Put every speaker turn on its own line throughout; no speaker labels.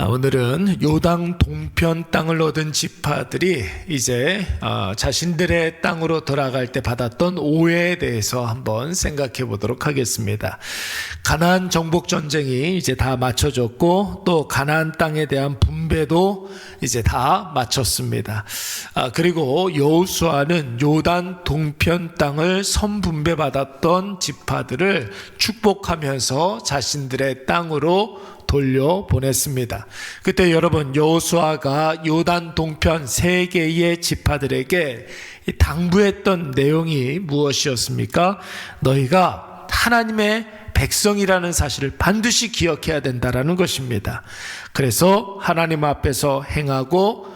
아, 오늘은 요당 동편 땅을 얻은 지파들이 이제 어, 자신들의 땅으로 돌아갈 때 받았던 오해에 대해서 한번 생각해 보도록 하겠습니다. 가나안 정복 전쟁이 이제 다 마쳐졌고 또 가나안 땅에 대한 분배도 이제 다 마쳤습니다. 아, 그리고 여호수아는 요단 동편 땅을 선분배 받았던 지파들을 축복하면서 자신들의 땅으로 돌려 보냈습니다. 그때 여러분 여호수아가 요단 동편 세 개의 지파들에게 이 당부했던 내용이 무엇이었습니까? 너희가 하나님의 백성이라는 사실을 반드시 기억해야 된다라는 것입니다. 그래서 하나님 앞에서 행하고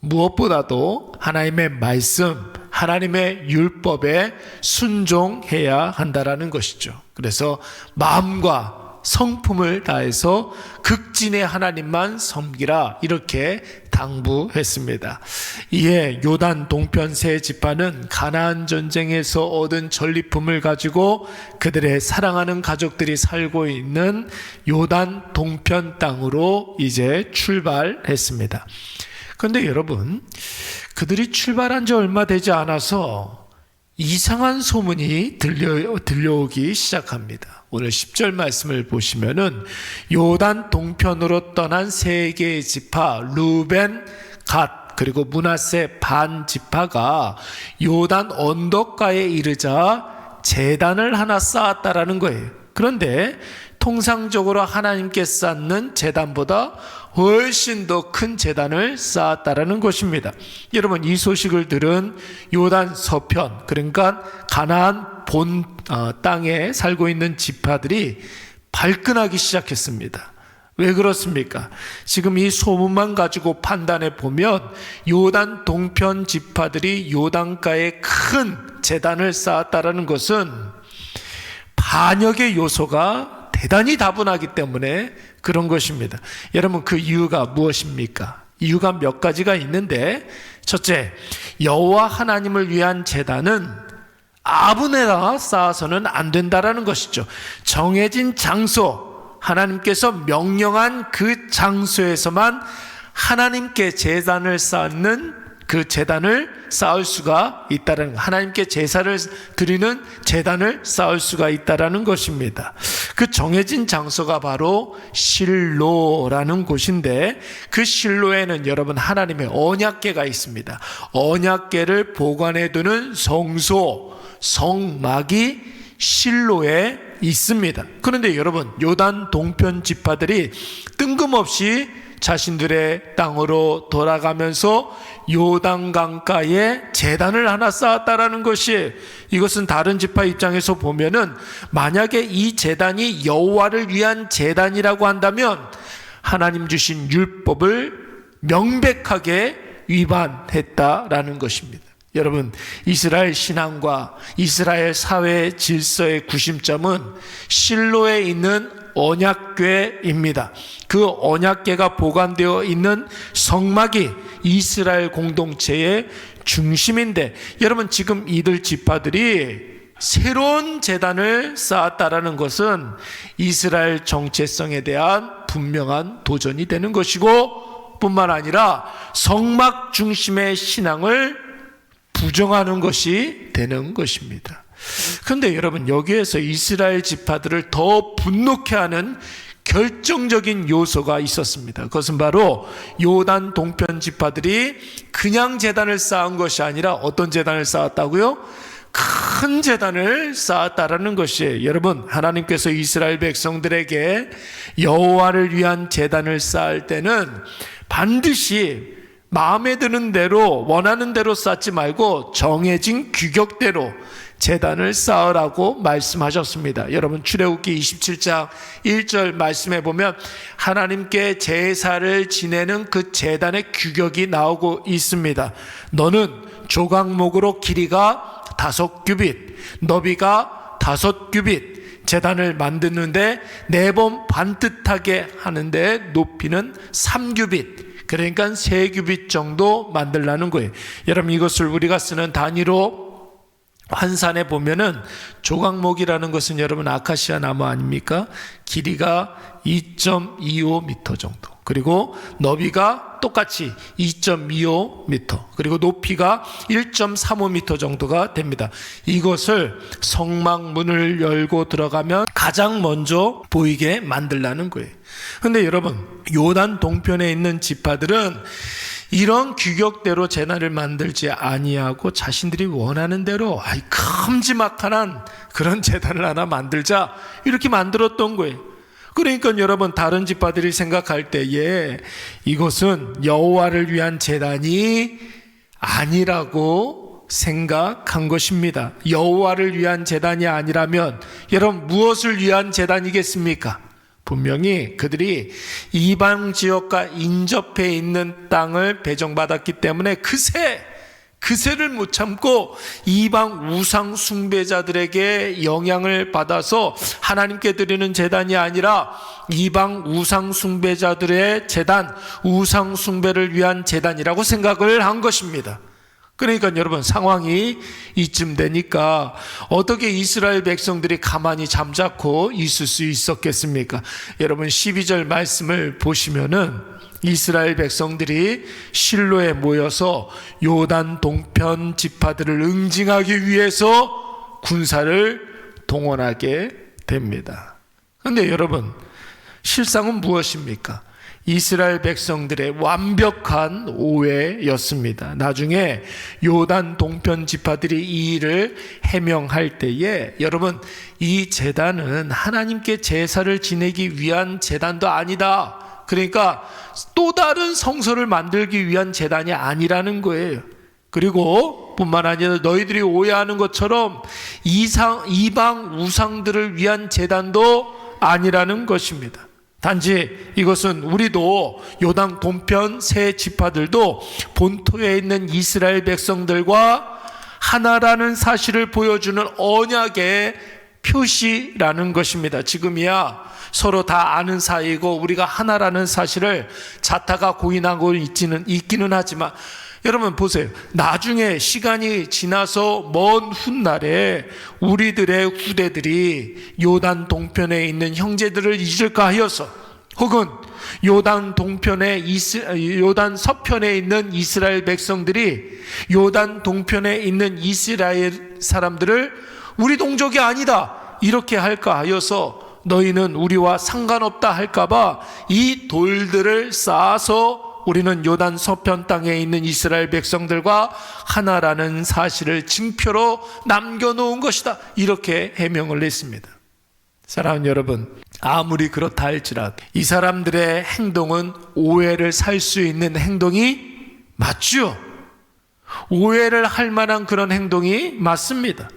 무엇보다도 하나님의 말씀, 하나님의 율법에 순종해야 한다라는 것이죠. 그래서 마음과 성품을 다해서 극진의 하나님만 섬기라 이렇게 당부했습니다. 이에 요단 동편 세 지파는 가나안 전쟁에서 얻은 전리품을 가지고 그들의 사랑하는 가족들이 살고 있는 요단 동편 땅으로 이제 출발했습니다. 그런데 여러분, 그들이 출발한 지 얼마 되지 않아서 이상한 소문이 들려, 들려오기 시작합니다. 오늘 10절 말씀을 보시면은 요단 동편으로 떠난 세 개의 지파 루벤, 갓 그리고 문하세 반 지파가 요단 언덕가에 이르자 재단을 하나 쌓았다라는 거예요. 그런데 통상적으로 하나님께 쌓는 재단보다 훨씬 더 큰 재단을 쌓았다라는 것입니다. 여러분 이 소식을 들은 요단 서편 그러니까 가나안 본 어, 땅에 살고 있는 지파들이 발끈하기 시작했습니다. 왜 그렇습니까? 지금 이 소문만 가지고 판단해 보면 요단 동편 지파들이 요단가에 큰 재단을 쌓았다라는 것은 반역의 요소가 대단히 다분하기 때문에 그런 것입니다. 여러분 그 이유가 무엇입니까? 이유가 몇 가지가 있는데 첫째 여호와 하나님을 위한 제단은 아분에다 쌓아서는 안 된다라는 것이죠. 정해진 장소 하나님께서 명령한 그 장소에서만 하나님께 제단을 쌓는 그 재단을 쌓을 수가 있다는 하나님께 제사를 드리는 재단을 쌓을 수가 있다라는 것입니다. 그 정해진 장소가 바로 실로라는 곳인데 그 실로에는 여러분 하나님의 언약궤가 있습니다. 언약궤를 보관해 두는 성소 성막이 실로에 있습니다. 그런데 여러분 요단 동편 지파들이 뜬금없이 자신들의 땅으로 돌아가면서 요단 강가에 재단을 하나 쌓았다라는 것이 이것은 다른 지파 입장에서 보면은 만약에 이 재단이 여호와를 위한 재단이라고 한다면 하나님 주신 율법을 명백하게 위반했다라는 것입니다. 여러분, 이스라엘 신앙과 이스라엘 사회 질서의 구심점은 실로에 있는 언약궤입니다. 그 언약궤가 보관되어 있는 성막이 이스라엘 공동체의 중심인데 여러분 지금 이들 지파들이 새로운 재단을 쌓았다라는 것은 이스라엘 정체성에 대한 분명한 도전이 되는 것이고 뿐만 아니라 성막 중심의 신앙을 부정하는 것이 되는 것입니다. 그런데 여러분 여기에서 이스라엘 지파들을 더 분노케 하는 결정적인 요소가 있었습니다. 그것은 바로 요단 동편 지파들이 그냥 재단을 쌓은 것이 아니라 어떤 재단을 쌓았다고요? 큰 재단을 쌓았다라는 것이 여러분 하나님께서 이스라엘 백성들에게 여호와를 위한 재단을 쌓을 때는 반드시 마음에 드는 대로 원하는 대로 쌓지 말고 정해진 규격대로 재단을 쌓으라고 말씀하셨습니다. 여러분 출애굽기 27장 1절 말씀해 보면 하나님께 제사를 지내는 그 재단의 규격이 나오고 있습니다. 너는 조각목으로 길이가 다섯 규빗, 너비가 다섯 규빗, 재단을 만드는데 네 번 반듯하게 하는데 높이는 3규빗, 그러니까 3규빗 정도 만들라는 거예요. 여러분 이것을 우리가 쓰는 단위로 환산해 보면은 조각목이라는 것은 여러분 아카시아 나무 아닙니까? 길이가 2.25m 정도. 그리고 너비가 똑같이 2.25m. 그리고 높이가 1.35m 정도가 됩니다. 이것을 성막문을 열고 들어가면 가장 먼저 보이게 만들라는 거예요. 근데 여러분, 요단 동편에 있는 지파들은 이런 규격대로 재난을 만들지 아니하고 자신들이 원하는 대로 아이 큼지막한 그런 재단을 하나 만들자 이렇게 만들었던 거예요. 그러니까 여러분 다른 집파들이 생각할 때에 이것은 여호와를 위한 재단이 아니라고 생각한 것입니다. 여호와를 위한 재단이 아니라면 여러분 무엇을 위한 재단이겠습니까? 분명히 그들이 이방 지역과 인접해 있는 땅을 배정받았기 때문에 그새 그새를 못 참고 이방 우상 숭배자들에게 영향을 받아서 하나님께 드리는 재단이 아니라 이방 우상 숭배자들의 재단, 우상 숭배를 위한 재단이라고 생각을 한 것입니다. 그러니까 여러분 상황이 이쯤 되니까 어떻게 이스라엘 백성들이 가만히 잠자코 있을 수 있었겠습니까? 여러분 12절 말씀을 보시면은 이스라엘 백성들이 실로에 모여서 요단 동편 지파들을 응징하기 위해서 군사를 동원하게 됩니다. 그런데 여러분 실상은 무엇입니까? 이스라엘 백성들의 완벽한 오해였습니다. 나중에 요단 동편 지파들이 이 일을 해명할 때에 여러분 이 재단은 하나님께 제사를 지내기 위한 재단도 아니다. 그러니까 또 다른 성소를 만들기 위한 재단이 아니라는 거예요. 그리고 뿐만 아니라 너희들이 오해하는 것처럼 이상 이방 우상들을 위한 재단도 아니라는 것입니다. 단지 이것은 우리도 요당 동편 세 지파들도 본토에 있는 이스라엘 백성들과 하나라는 사실을 보여주는 언약의 표시라는 것입니다. 지금이야 서로 다 아는 사이고 우리가 하나라는 사실을 자타가 고인하고 있지는 있기는 하지만 여러분 보세요. 나중에 시간이 지나서 먼 훗날에 우리들의 후대들이 요단 동편에 있는 형제들을 잊을까 하여서 혹은 요단 동편에 이스, 요단 서편에 있는 이스라엘 백성들이 요단 동편에 있는 이스라엘 사람들을 우리 동족이 아니다 이렇게 할까 하여서 너희는 우리와 상관없다 할까봐 이 돌들을 쌓아서 우리는 요단 서편 땅에 있는 이스라엘 백성들과 하나라는 사실을 징표로 남겨놓은 것이다. 이렇게 해명을 했습니다. 사랑하는 여러분, 아무리 그렇다 할지라도 이 사람들의 행동은 오해를 살 수 있는 행동이 맞죠? 오해를 할 만한 그런 행동이 맞습니다.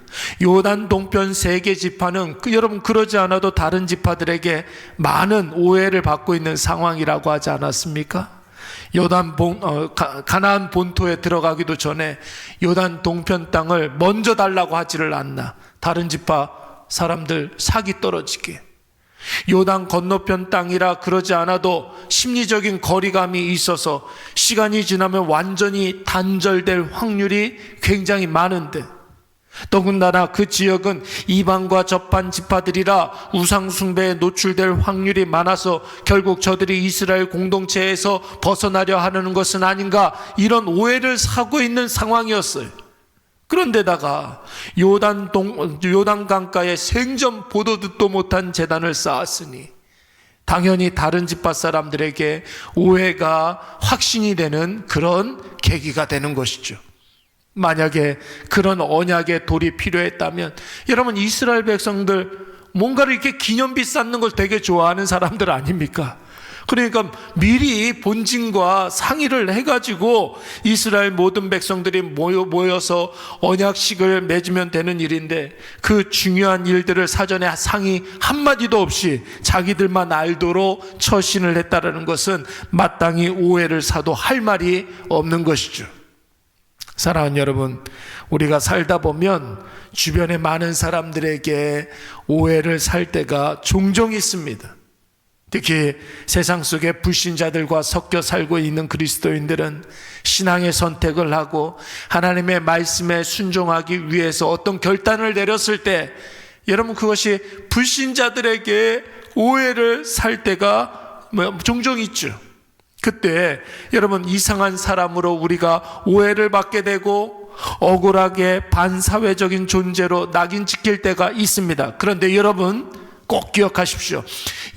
요단 동편 세계 지파는 그, 여러분 그러지 않아도 다른 지파들에게 많은 오해를 받고 있는 상황이라고 하지 않았습니까? 요단 본, 어, 가나안 본토에 들어가기도 전에 요단 동편 땅을 먼저 달라고 하지를 않나. 다른 지파 사람들 사기 떨어지게. 요단 건너편 땅이라 그러지 않아도 심리적인 거리감이 있어서 시간이 지나면 완전히 단절될 확률이 굉장히 많은데 더군다나 그 지역은 이방과 접한 지파들이라 우상 숭배에 노출될 확률이 많아서 결국 저들이 이스라엘 공동체에서 벗어나려 하는 것은 아닌가 이런 오해를 사고 있는 상황이었어요. 그런데다가 요단 동, 요단 강가에 생전 보도 듣도 못한 재단을 쌓았으니 당연히 다른 집파 사람들에게 오해가 확신이 되는 그런 계기가 되는 것이죠. 만약에 그런 언약의 돌이 필요했다면 여러분 이스라엘 백성들 뭔가를 이렇게 기념비 쌓는 걸 되게 좋아하는 사람들 아닙니까? 그러니까 미리 본진과 상의를 해가지고 이스라엘 모든 백성들이 모여, 모여서 언약식을 맺으면 되는 일인데 그 중요한 일들을 사전에 상의 한 마디도 없이 자기들만 알도록 처신을 했다라는 것은 마땅히 오해를 사도 할 말이 없는 것이죠. 사랑하는 여러분, 우리가 살다 보면 주변의 많은 사람들에게 오해를 살 때가 종종 있습니다. 특히 세상 속에 불신자들과 섞여 살고 있는 그리스도인들은 신앙의 선택을 하고 하나님의 말씀에 순종하기 위해서 어떤 결단을 내렸을 때 여러분 그것이 불신자들에게 오해를 살 때가 뭐 종종 있죠. 그때 여러분 이상한 사람으로 우리가 오해를 받게 되고 억울하게 반사회적인 존재로 낙인 찍힐 때가 있습니다. 그런데 여러분 꼭 기억하십시오.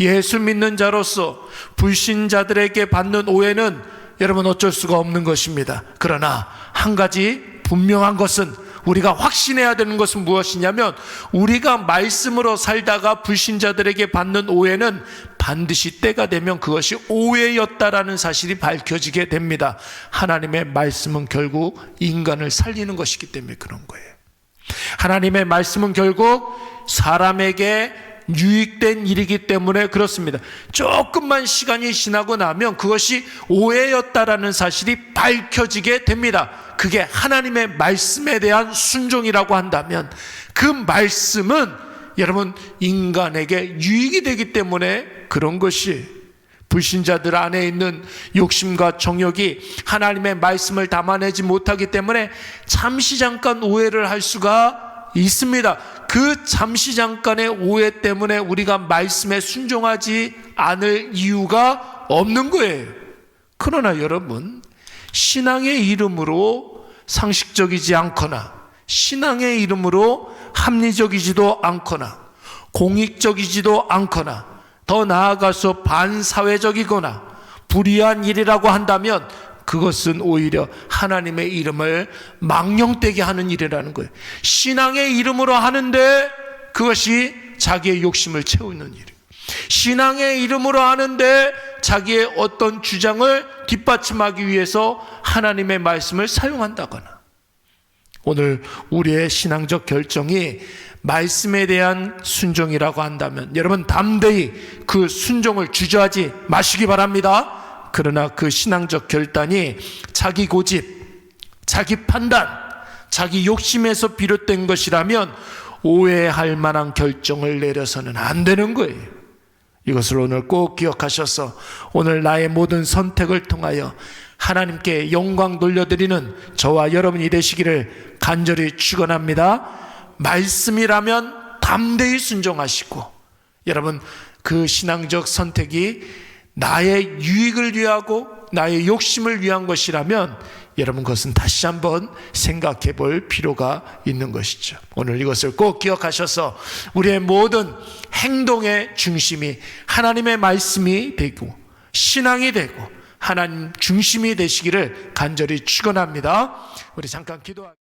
예수 믿는 자로서 불신자들에게 받는 오해는 여러분 어쩔 수가 없는 것입니다. 그러나 한 가지 분명한 것은 우리가 확신해야 되는 것은 무엇이냐면 우리가 말씀으로 살다가 불신자들에게 받는 오해는 반드시 때가 되면 그것이 오해였다라는 사실이 밝혀지게 됩니다. 하나님의 말씀은 결국 인간을 살리는 것이기 때문에 그런 거예요. 하나님의 말씀은 결국 사람에게 유익된 일이기 때문에 그렇습니다. 조금만 시간이 지나고 나면 그것이 오해였다라는 사실이 밝혀지게 됩니다. 그게 하나님의 말씀에 대한 순종이라고 한다면 그 말씀은 여러분 인간에게 유익이 되기 때문에 그런 것이 불신자들 안에 있는 욕심과 정욕이 하나님의 말씀을 담아내지 못하기 때문에 잠시 잠깐 오해를 할 수가 있습니다. 그 잠시 잠깐의 오해 때문에 우리가 말씀에 순종하지 않을 이유가 없는 거예요. 그러나 여러분, 신앙의 이름으로 상식적이지 않거나, 신앙의 이름으로 합리적이지도 않거나, 공익적이지도 않거나, 더 나아가서 반사회적이거나, 불의한 일이라고 한다면 그것은 오히려 하나님의 이름을 망령되게 하는 일이라는 거예요. 신앙의 이름으로 하는데 그것이 자기의 욕심을 채우는 일이에요. 신앙의 이름으로 하는데 자기의 어떤 주장을 뒷받침하기 위해서 하나님의 말씀을 사용한다거나 오늘 우리의 신앙적 결정이 말씀에 대한 순종이라고 한다면 여러분 담대히 그 순종을 주저하지 마시기 바랍니다. 그러나 그 신앙적 결단이 자기 고집, 자기 판단, 자기 욕심에서 비롯된 것이라면 오해할 만한 결정을 내려서는 안 되는 거예요. 이것을 오늘 꼭 기억하셔서 오늘 나의 모든 선택을 통하여 하나님께 영광 돌려드리는 저와 여러분이 되시기를 간절히 축원합니다. 말씀이라면 담대히 순종하시고 여러분 그 신앙적 선택이 나의 유익을 위하고 나의 욕심을 위한 것이라면 여러분 그것은 다시 한번 생각해 볼 필요가 있는 것이죠. 오늘 이것을 꼭 기억하셔서 우리의 모든 행동의 중심이 하나님의 말씀이 되고 신앙이 되고 하나님 중심이 되시기를 간절히 축원합니다. 우리 잠깐 기도하